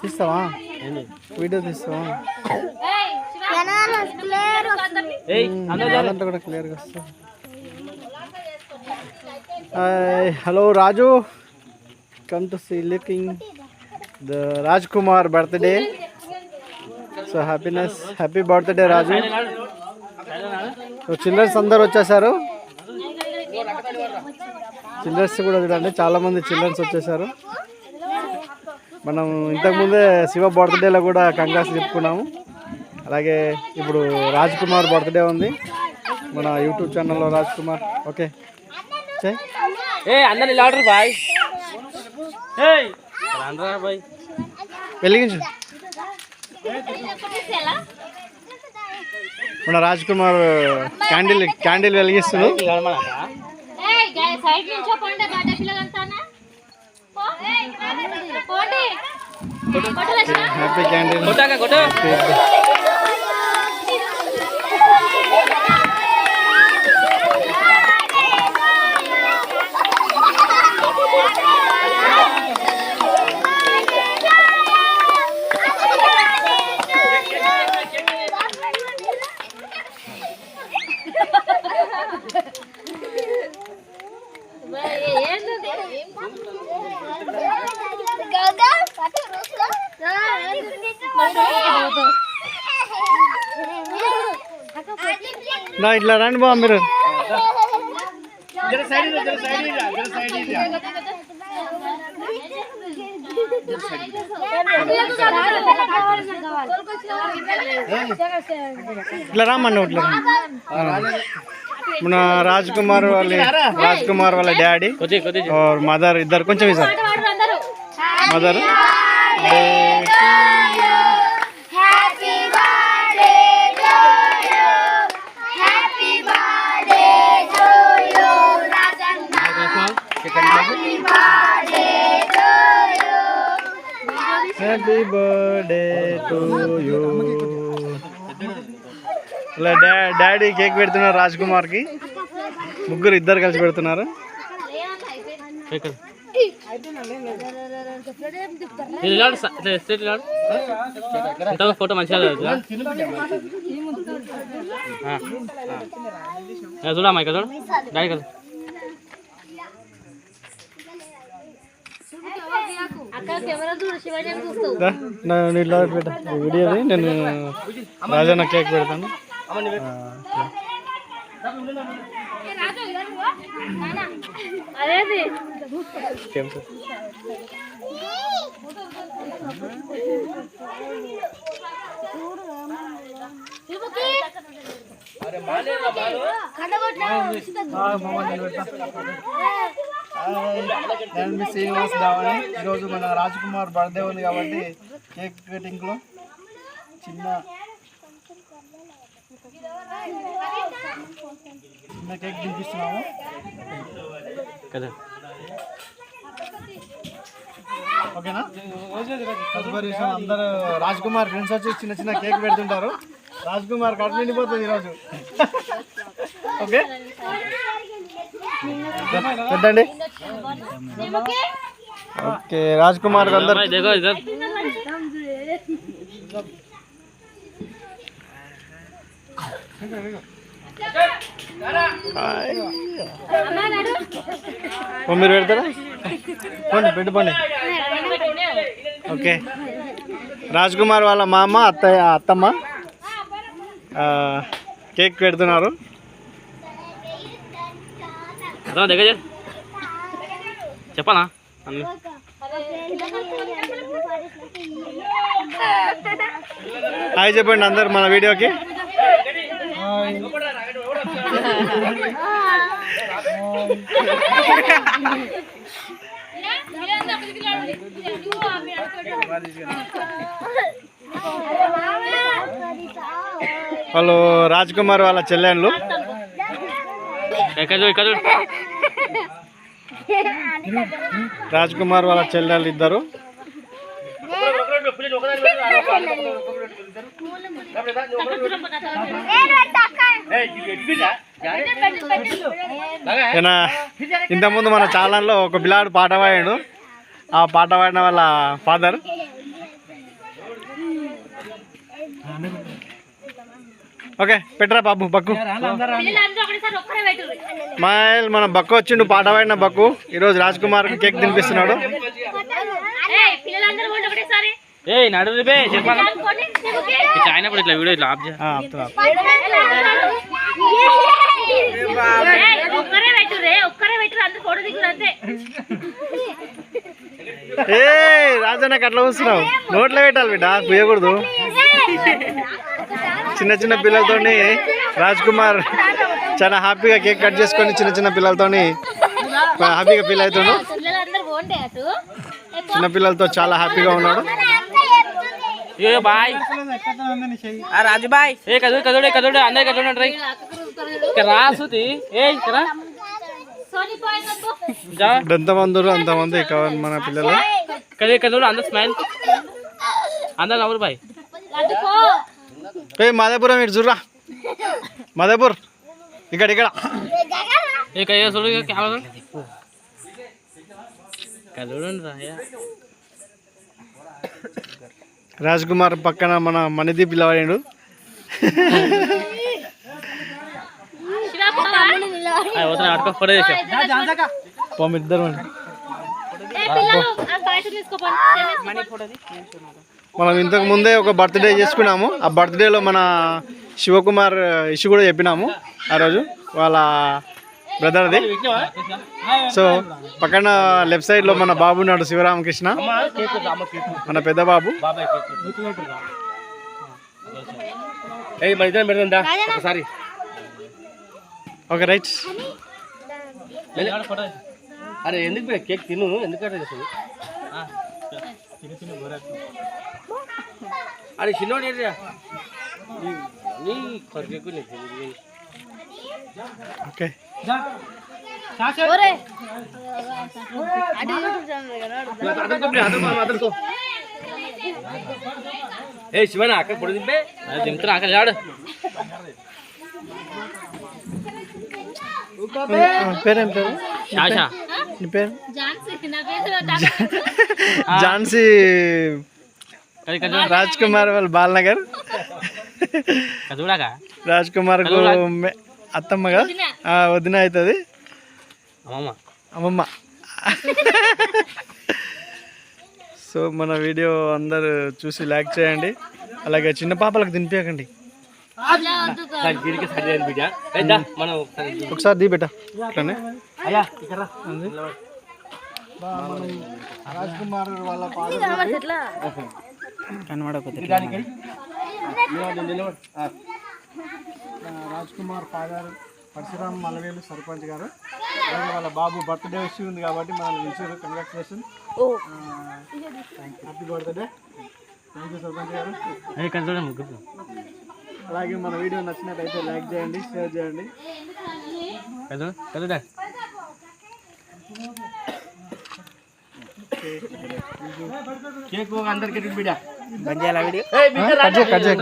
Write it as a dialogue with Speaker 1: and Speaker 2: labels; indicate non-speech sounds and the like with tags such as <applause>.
Speaker 1: తీస్తావా video తీస్తావా అదంతా కూడా క్లియర్గా వస్తుంది hello Raju come to see looking the Raj Kumar birthday so happiness happy birthday Raju so childrens అందరు వచ్చేసారు. చిల్డ్రన్స్ కూడా చూడండి చాలా మంది చిల్డ్రన్స్ వచ్చేసారు. మనం ఇంతకుముందే శివ బర్త్డేలో కూడా కంగ్రాస్ చెప్పుకున్నాము. అలాగే ఇప్పుడు రాజ్ కుమార్ బర్త్డే ఉంది. మన యూట్యూబ్ ఛానల్లో రాజ్ కుమార్ ఓకే.
Speaker 2: ఏ లాడరు బాయ్.
Speaker 1: వెలిగించు. మన Raj Kumar candle candle వెలిగిస్తున్నాడు. Happy candle. నా ఇట్లా రండి బా మీరు ఇట్లా రామన్న ఇట్లా రా. ఆ. మన రాజ్ కుమార్ వాళ్ళ రాజ్ కుమార్ వాళ్ళ డాడీ
Speaker 2: కొద్ది కొద్ది
Speaker 1: और మదర్ ఇద్దరు కొంచెం సార్
Speaker 3: అందరూ
Speaker 1: mother happy birthday to you ఇలా డా డాడీ కేక్ పెడుతున్నారు రాజ్ కుమార్కి ముగ్గురు ఇద్దరు కలిసి పెడుతున్నారు.
Speaker 2: ఫోటో మంచిగా లేదు చూడమ్మా ఇక్కడ చూడు డాడీ కదా.
Speaker 3: అక్కడ కెమెరా చూడు
Speaker 1: నా వీడియోది నేను రాజన్న కేక్ పెడతాను. ఆ, నేను మీ శ్రీనివాస్ దావని ఈరోజు మన రాజ్ కుమార్ బర్త్డే ఉంది కాబట్టి కేక్ కటింగ్లో చిన్న చిన్న కేక్ తినిపిస్తున్నాము.
Speaker 2: కదా?
Speaker 1: ఓకేనా? అందరూ రాజ్ కుమార్ ఫ్రెండ్స్ వచ్చి చిన్న చిన్న కేక్ పెడుతుంటారు. రాజ్ కుమార్ కడుపు నిండిపోతుంది ఈరోజు. ఓకే? పెట్టండి. ఓకే రాజ్ కుమార్ మీరు పెడతారా? పండి పెట్టు పండి. ఓకే. రాజ్ కుమార్ వాళ్ళ మామ అత్తయ్య అత్తమ్మ కేక్ పెడుతున్నారు.
Speaker 2: దగ్గర చేయి. చెప్పనా? అన్ని.
Speaker 1: హాయ్ చెప్పండి అందరు మన వీడియోకి. వాళ్ళు రాజ్ కుమార్ వాళ్ళ చెల్లెళ్ళు
Speaker 2: ఇక్కడ చూడు ఇక్కడ చూడు
Speaker 1: రాజ్ కుమార్ వాళ్ళ చెల్లెళ్ళు ఇద్దరు. ఇంతకుముందు మన ఛానల్లో ఒక పిల్లాడు పాట పాడాడు. ఆ పాట పాడిన వాళ్ళ ఫాదర్. ఓకే పెట్టరా బాబు బక్కు. మాయల్ మన బక్కు వచ్చిండు పాట పాడిన బక్కు. ఈరోజు రాజ్ కుమార్ కేక్ తినిపిస్తున్నాడు.
Speaker 3: ఏయ్
Speaker 2: నడు బే చెప్పాలి
Speaker 3: అనుకోండి, చెవుకి.
Speaker 2: ఇట్లా అయినప్పుడు ఇట్లా వీడియో ఇట్లా ఆఫ్ చేయ
Speaker 1: ఆ, ఆపుతున్నా.
Speaker 3: ఏయ్, ఒక్కరే పెట్టుర్రే ఒక్కరే పెట్టుర్రు అందరూ ఫోటో దిగురు అంతే.
Speaker 1: ఏ రాజన్నకి అట్లా వస్తున్నావు నోట్లో పెట్టాలి బిడ్డ పుయ్యకూడదు చిన్న చిన్న పిల్లలతోని రాజ్ కుమార్ చాలా హ్యాపీగా కేక్ కట్ చేసుకొని చిన్న చిన్న పిల్లలతోని హ్యాపీగా ఫీల్
Speaker 3: అటు
Speaker 1: చిన్న పిల్లలతో చాలా హ్యాపీగా ఉన్నాడు.
Speaker 2: ఏ బాయ్. రాజు బాయ్. ఏ కదుడు కదుడు కదుడు అందరు కదుడు రా. సుతి. ఏ ఇక్కడ
Speaker 1: ఎంతమంది ఉన్నారు? అంతమంది ఇక మన పిల్లలు.
Speaker 2: కదుడు కదుడు అందరు స్మైల్. అందరు నవ్వురు బాయ్.
Speaker 1: ఏ మాదేపురం ఇటు చూడరా. మాదేపూర్. ఇక్కడ ఇక్కడ.
Speaker 2: ఏ కయ్య చూడు రా
Speaker 1: రాజ్ కుమార్ పక్కన మన మణిదీప్ పిల్లవాడు
Speaker 3: శివ పోవా?
Speaker 1: మనం ఇంతకు ముందే ఒక బర్త్డే చేసుకున్నాము. ఆ బర్త్డేలో మన శివకుమార్ ఇష్యూ కూడా చెప్పినాము ఆ రోజు వాళ్ళ బ్రదర్ది సో పక్కన లెఫ్ట్ సైడ్లో మన బాబు ఉన్నాడు శివరామకృష్ణ. మన పెద్ద బాబు.
Speaker 2: ఒకసారి.
Speaker 1: Okay right.
Speaker 2: అరే ఎందుకు? కేక్ తిను? अरे छिनो नहीं रहा। नहीं खरगे को नहीं ओके
Speaker 1: जा
Speaker 3: सासर
Speaker 2: ओरे। आडी यूट्यूब चैनल का नोड आदर को
Speaker 1: आदर को।
Speaker 2: आदर
Speaker 1: को ए
Speaker 3: शिवन आकर पड़ दिबे
Speaker 1: जिमतर
Speaker 2: आकर जाड़
Speaker 4: उका बे
Speaker 1: पेरम पेरम शाशा नि पेरम
Speaker 3: जान से ना पेरम तो
Speaker 1: <laughs>
Speaker 2: కదు
Speaker 1: రాజ్ కుమార్ వాళ్ళ బాలనగర్.
Speaker 2: కదుడాగా
Speaker 1: రాజ్ కుమార్ అత్తమ్మగా? ఆ, వదిన అవుతుంది
Speaker 2: అమ్మమ్మ.
Speaker 1: అమ్మమ్మ. సో మన వీడియో అందరు చూసి లైక్ చేయండి. అలాగే చిన్న పాపలకు తినిపించకండి
Speaker 3: ఇలా వద్దుకో.
Speaker 2: దాని వీడికి సరి అయిన బిడ్డ పెద్ద మనం.
Speaker 1: రాజ్ కుమార్ వాళ్ళ. రాజ్ కుమార్ ఫాదర్ పరశురామ్ మలవేలు సర్పంచ్ గారు. అలాగే వాళ్ళ బాబు బర్త్డే వచ్చి ఉంది కాబట్టి మనల్ని పిలిచారు. Congratulation happy birthday thank you sarpanch గారు. అలాగే మన వీడియో నచ్చినట్లయితే లైక్ చేయండి షేర్ చేయండి.
Speaker 2: కదు కదుడా కేక్ అందరికి బిడ్డ
Speaker 1: కట్ చేయి కట్ చేయి.